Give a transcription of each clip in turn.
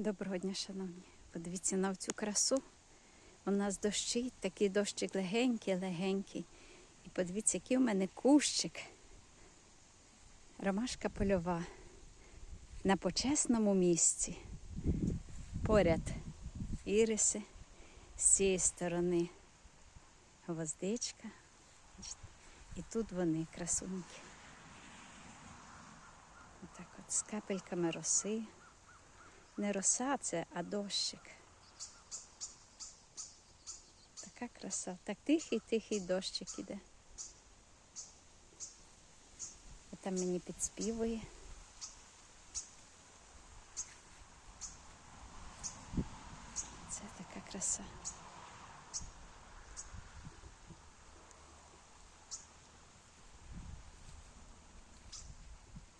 Доброго дня, шановні. Подивіться на цю красу. У нас дощить, такий дощик легенький, легенький. І подивіться, який у мене кущик. Ромашка польова. На почесному місці. Поряд іриси, з цієї сторони гвоздичка. І тут вони красуньки. Отак от з капельками роси. Не роса це, а дощик. Така краса. Так тихий-тихий дощик іде. І там мені підспівує. Це така краса.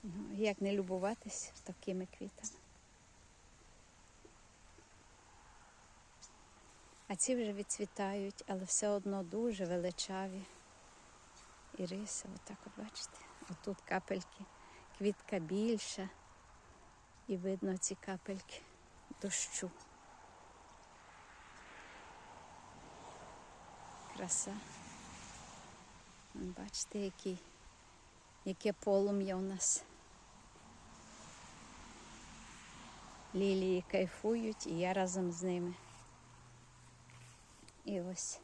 Ну, як не любуватись такими квітами. А ці вже відцвітають, але все одно дуже величаві. І риси, отак от бачите, отут капельки, квітка більша, і видно ці капельки дощу. Краса. Бачите, який, яке полум'я у нас. Лілії кайфують, і я разом з ними. І ось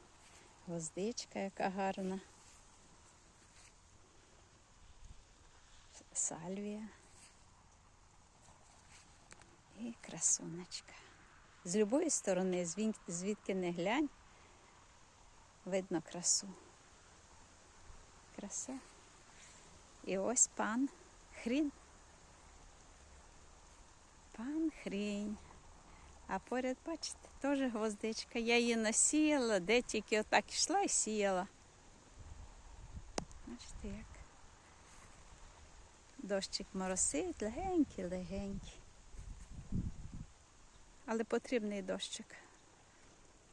гвоздичка, яка гарна. Сальвія. І красунечка. З любої сторони, звідки не глянь, видно красу. Краса. І ось пан хрін. Пан хрінь. А поряд, бачите, теж гвоздичка. Я її насіяла, де тільки отак йшла і сіяла. Бачите, як дощик моросить, легенький, легенький. Але потрібний дощик.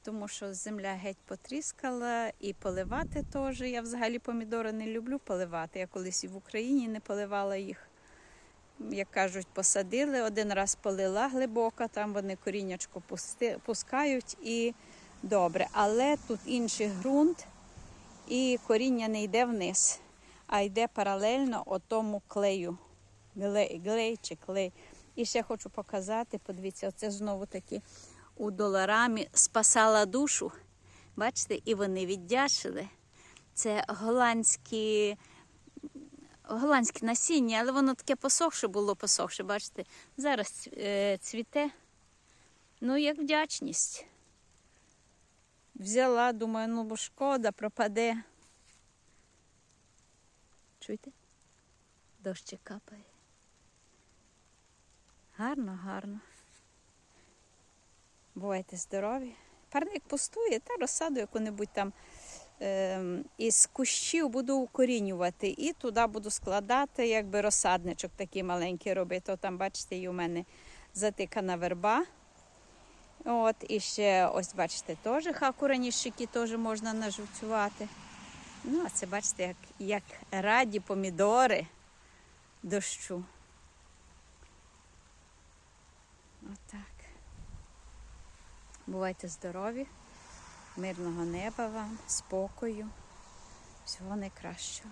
Тому що земля геть потріскала і поливати теж. Я взагалі помідори не люблю поливати. Я колись і в Україні не поливала їх як кажуть, посадили, один раз полила глибоко, там вони коріннячко пускають і добре. Але тут інший ґрунт, і коріння не йде вниз, а йде паралельно отому клею. Глей, глей чи клей. І ще хочу показати, подивіться, оце знову таки у доларамі спасала душу. Бачите, і вони віддячили. Це голландські голландське насіння, але воно таке посохше було посохше, бачите, зараз е, цвіте. Ну, як вдячність. Взяла, думаю, ну бо шкода, пропаде. Чуєте? Дощик капає. Гарно, гарно. Бувайте здорові. Парник пустує, та розсаду яку-небудь там із кущів буду укорінювати і туди буду складати, якби розсадничок такий маленький робити. О, там, бачите, і у мене затикана верба. От, і ще, ось, бачите, теж хакураніщики теж можна наживцювати. Ну, а це бачите, як, як раді помідори дощу. Отак. Бувайте здорові, мирного неба вам, спокою, всього найкращого.